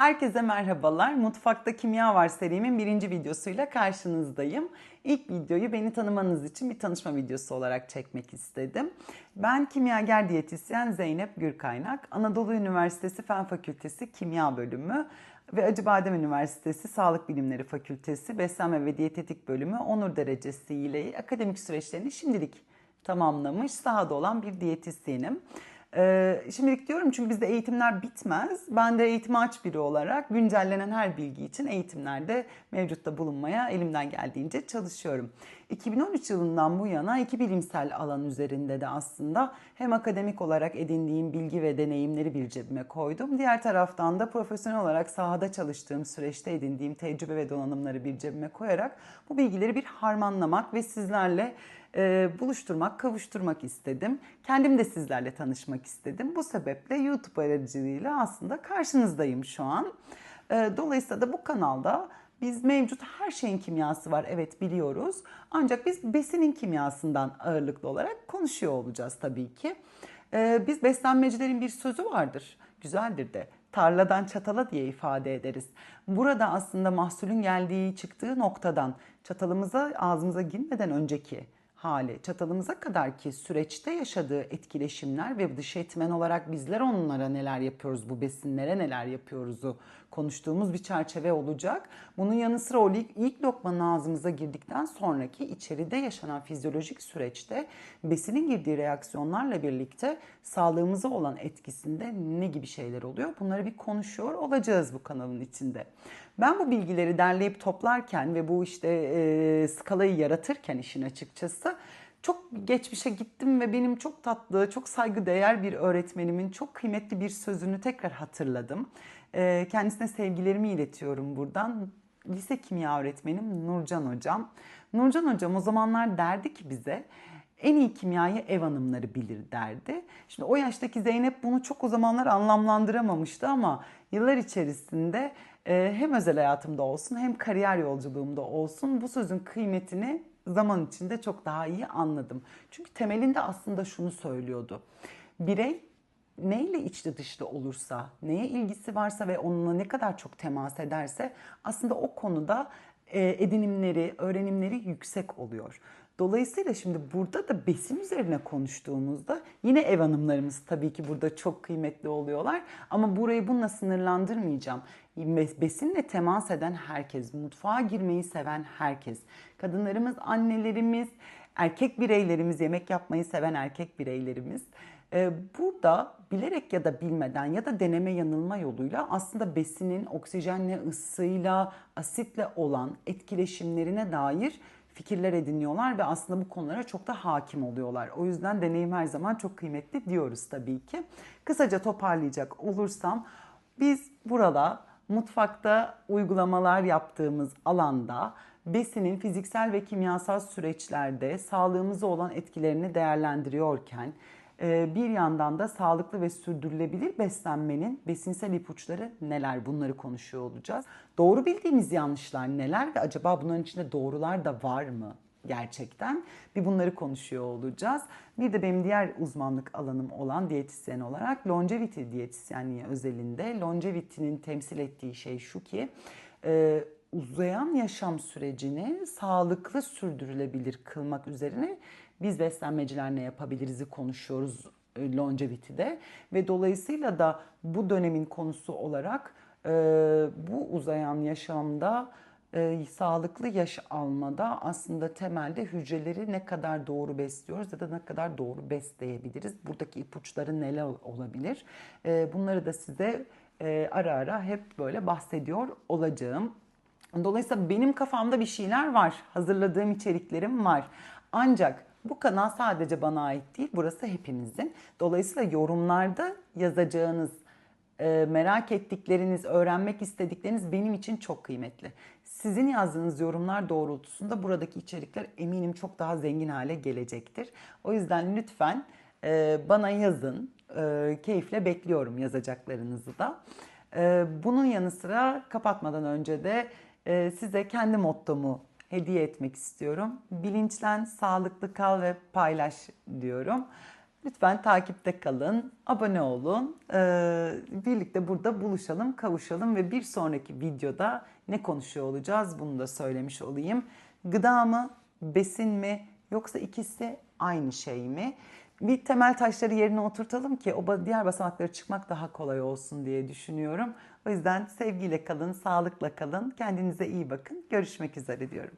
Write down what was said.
Herkese merhabalar. Mutfakta Kimya Var serimin birinci videosuyla karşınızdayım. İlk videoyu beni tanımanız için bir tanışma videosu olarak çekmek istedim. Ben kimyager diyetisyen Zeynep Gürkaynak. Anadolu Üniversitesi Fen Fakültesi Kimya Bölümü ve Acıbadem Üniversitesi Sağlık Bilimleri Fakültesi Beslenme ve Diyetetik Bölümü onur derecesi ile akademik süreçlerini şimdilik tamamlamış, sahada olan bir diyetisyenim. Ee, şimdilik diyorum çünkü bizde eğitimler bitmez. Ben de eğitime aç biri olarak güncellenen her bilgi için eğitimlerde mevcutta bulunmaya elimden geldiğince çalışıyorum. 2013 yılından bu yana iki bilimsel alan üzerinde de aslında hem akademik olarak edindiğim bilgi ve deneyimleri bir cebime koydum. Diğer taraftan da profesyonel olarak sahada çalıştığım süreçte edindiğim tecrübe ve donanımları bir cebime koyarak bu bilgileri bir harmanlamak ve sizlerle e, buluşturmak, kavuşturmak istedim. Kendim de sizlerle tanışmak istedim. Bu sebeple YouTube aracılığıyla aslında karşınızdayım şu an. E, dolayısıyla da bu kanalda biz mevcut her şeyin kimyası var evet biliyoruz. Ancak biz besinin kimyasından ağırlıklı olarak konuşuyor olacağız tabii ki. E, biz beslenmecilerin bir sözü vardır. Güzeldir de tarladan çatala diye ifade ederiz. Burada aslında mahsulün geldiği çıktığı noktadan çatalımıza ağzımıza girmeden önceki hali, çatalımıza kadar ki süreçte yaşadığı etkileşimler ve dış etmen olarak bizler onlara neler yapıyoruz, bu besinlere neler yapıyoruzu konuştuğumuz bir çerçeve olacak. Bunun yanı sıra o ilk, ilk lokmanın ağzımıza girdikten sonraki içeride yaşanan fizyolojik süreçte besinin girdiği reaksiyonlarla birlikte sağlığımıza olan etkisinde ne gibi şeyler oluyor? Bunları bir konuşuyor olacağız bu kanalın içinde. Ben bu bilgileri derleyip toplarken ve bu işte e, skalayı yaratırken işin açıkçası çok geçmişe gittim ve benim çok tatlı, çok saygıdeğer bir öğretmenimin çok kıymetli bir sözünü tekrar hatırladım. E, kendisine sevgilerimi iletiyorum buradan. Lise kimya öğretmenim Nurcan hocam. Nurcan hocam o zamanlar derdi ki bize en iyi kimyayı ev hanımları bilir derdi. Şimdi o yaştaki Zeynep bunu çok o zamanlar anlamlandıramamıştı ama yıllar içerisinde e, hem özel hayatımda olsun hem kariyer yolculuğumda olsun bu sözün kıymetini zaman içinde çok daha iyi anladım. Çünkü temelinde aslında şunu söylüyordu. Birey neyle içli dışlı olursa, neye ilgisi varsa ve onunla ne kadar çok temas ederse aslında o konuda e, edinimleri, öğrenimleri yüksek oluyor. Dolayısıyla şimdi burada da besin üzerine konuştuğumuzda yine ev hanımlarımız tabii ki burada çok kıymetli oluyorlar. Ama burayı bununla sınırlandırmayacağım. Besinle temas eden herkes, mutfağa girmeyi seven herkes, kadınlarımız, annelerimiz, erkek bireylerimiz, yemek yapmayı seven erkek bireylerimiz ee, burada bilerek ya da bilmeden ya da deneme yanılma yoluyla aslında besinin oksijenle, ısıyla, asitle olan etkileşimlerine dair fikirler ediniyorlar ve aslında bu konulara çok da hakim oluyorlar. O yüzden deneyim her zaman çok kıymetli diyoruz tabii ki. Kısaca toparlayacak olursam biz burada mutfakta uygulamalar yaptığımız alanda besinin fiziksel ve kimyasal süreçlerde sağlığımıza olan etkilerini değerlendiriyorken bir yandan da sağlıklı ve sürdürülebilir beslenmenin besinsel ipuçları neler bunları konuşuyor olacağız. Doğru bildiğimiz yanlışlar neler ve acaba bunların içinde doğrular da var mı gerçekten? Bir bunları konuşuyor olacağız. Bir de benim diğer uzmanlık alanım olan diyetisyen olarak longevity diyetisyenliği özelinde longevity'nin temsil ettiği şey şu ki e, uzayan yaşam sürecini sağlıklı sürdürülebilir kılmak üzerine biz beslenmeciler ne yapabiliriz'i konuşuyoruz e, longevity'de ve dolayısıyla da bu dönemin konusu olarak e, bu uzayan yaşamda e, sağlıklı yaş almada aslında temelde hücreleri ne kadar doğru besliyoruz ya da ne kadar doğru besleyebiliriz. Buradaki ipuçları neler olabilir? E, bunları da size e, ara ara hep böyle bahsediyor olacağım. Dolayısıyla benim kafamda bir şeyler var. Hazırladığım içeriklerim var. Ancak bu kanal sadece bana ait değil, burası hepimizin. Dolayısıyla yorumlarda yazacağınız, e, merak ettikleriniz, öğrenmek istedikleriniz benim için çok kıymetli. Sizin yazdığınız yorumlar doğrultusunda buradaki içerikler eminim çok daha zengin hale gelecektir. O yüzden lütfen e, bana yazın. E, keyifle bekliyorum yazacaklarınızı da. Bunun yanı sıra kapatmadan önce de size kendi mottomu hediye etmek istiyorum. Bilinçlen, sağlıklı kal ve paylaş diyorum. Lütfen takipte kalın, abone olun. Ee, birlikte burada buluşalım, kavuşalım ve bir sonraki videoda ne konuşuyor olacağız bunu da söylemiş olayım. Gıda mı, besin mi yoksa ikisi aynı şey mi? Bir temel taşları yerine oturtalım ki o diğer basamaklara çıkmak daha kolay olsun diye düşünüyorum. O yüzden sevgiyle kalın, sağlıkla kalın, kendinize iyi bakın. Görüşmek üzere diyorum.